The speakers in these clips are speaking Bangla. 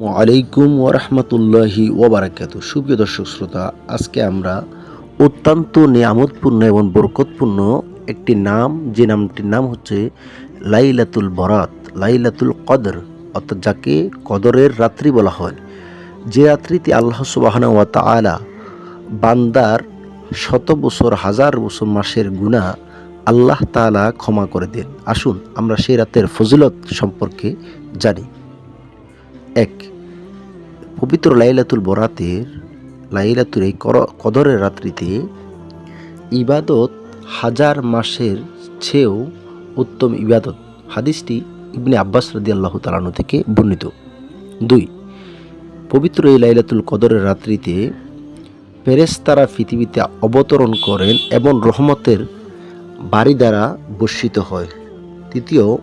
আলাইকুম ওরহমতুল্লাহি ওবারাকাতু সুপ্রিয় দর্শক শ্রোতা, আজকে আমরা অত্যন্ত নিয়ামতপূর্ণ এবং বরকতপূর্ণ একটি নাম, যে নামটির নাম হচ্ছে লাইলাতুল বরাত, লাইলাতুল কদর, অর্থাৎ যাকে কদরের রাত্রি বলা হয়। যে রাত্রিতে আল্লাহ সুবাহানা তাআলা বান্দার শত বছর, হাজার বছর, মাসের গুণা আল্লাহ তাআলা ক্ষমা করে দেন। আসুন আমরা সেই রাতের ফজিলত সম্পর্কে জানি। এক, পবিত্র লাইলাতুল বরাতের, লাইলাতুল এই কদরের রাত্রিতে ইবাদত হাজার মাসের চেয়েও উত্তম ইবাদত। হাদিসটি ইবনে আব্বাস রাদি আল্লাহ তালানো থেকে বর্ণিত। দুই, পবিত্র এই লাইলাতুল কদরের রাত্রিতে ফেরেশতারা পৃথিবীতে অবতরণ করেন এবং রহমতের বাড়ি দ্বারা বর্ষিত হয়। তৃতীয়,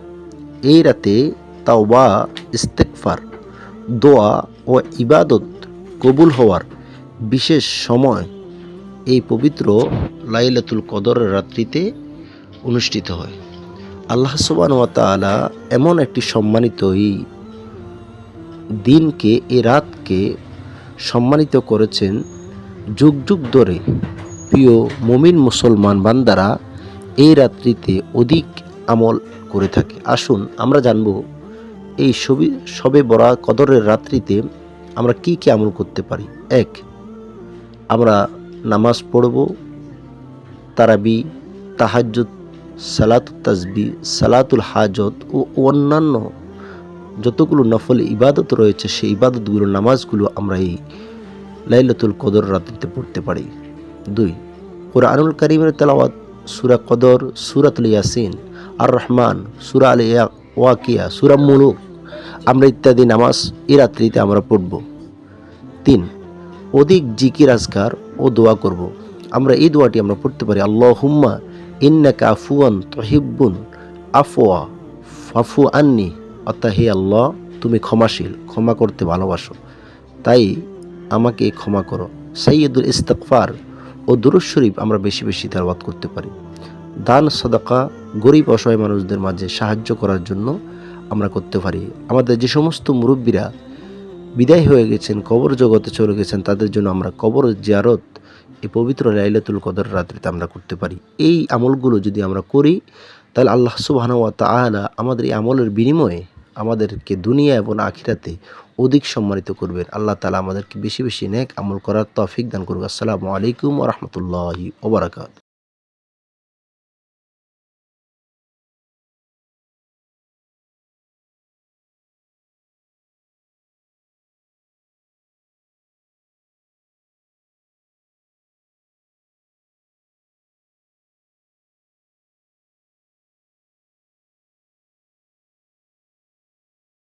এই রাতে তাওবা ইস্তেকফার দোয়া ও ইবাদত কবুল হওয়ার বিশেষ সময় এই পবিত্র লাইলাতুল কদরের রাত্রিতে অনুষ্ঠিত হয়। আল্লাহ সুবান ওয়া তাআলা এমন একটি সম্মানিত এই দিনকে, এ রাতকে সম্মানিত করেছেন যুগ যুগ ধরে প্রিয় মমিন মুসলমান বান্দারা এই রাত্রিতে অধিক আমল করে থাকে। আসুন আমরা জানব এই সবই সবে বড়া কদরের রাত্রিতে আমরা কি কি আমল করতে পারি? এক, আমরা নামাজ পড়ব, তারাবি, তাহাজ্জুদ সালাতুল তাজবি সালাতুল হাজত ও অন্যান্য যতগুলো নফল ইবাদত রয়েছে, সেই ইবাদতগুলো, নামাজগুলো আমরা এই লাইলাতুল কদর রাত্রিতে পড়তে পারি। দুই, কোরআনুল করিমের তেলাওয়াত, সুরা কদর, সুরাতুল ইয়াসিন আর রহমান সুরা আলিয়া ওয়াকিয়া সুরা মুলুক আমরা ইত্যাদি নামাজ এই রাত্রিতে আমরা পড়ব। তিন, অধিক জিকির, আজকার ও দোয়া করব। আমরা এই দোয়াটি আমরা পড়তে পারি আল্লাহ হুম্মা ইন্নাকা আফুয়ান তহিব্বুন আফওয়া, ফাফু আন্নি। অর্থাৎ, হে আল্লাহ, তুমি ক্ষমাশীল, ক্ষমা করতে ভালোবাসো। তাই আমাকে ক্ষমা করো। সাইয়দুল ইস্তকফার ও দুরুজ শরীফ আমরা বেশি বেশি তেলাওয়াত করতে পারি। দান, সদাকা গরিব অসহায় মানুষদের মাঝে সাহায্য করার জন্য আমরা করতে পারি। আমাদের যে সমস্ত মুরব্বীরা বিদায় হয়ে গেছেন, কবর জগতে চলে গেছেন, তাদের জন্য আমরা কবর জিয়ারত এই পবিত্র লাইলাতুল কদর রাত্রিতে আমরা করতে পারি। এই আমলগুলো যদি আমরা করি, তাহলে আল্লাহ সুবহান ওয়া তাআলা আমাদের এই আমলের বিনিময়ে আমাদেরকে দুনিয়া এবং আখিরাতে অধিক সম্মানিত করবেন। আল্লাহ তালা আমাদেরকে বেশি বেশি নেক আমল করার তফিক দান করুক। আসসালামু আলাইকুম রাহমাতুল্লাহি ওয়া বারাকাতুহু।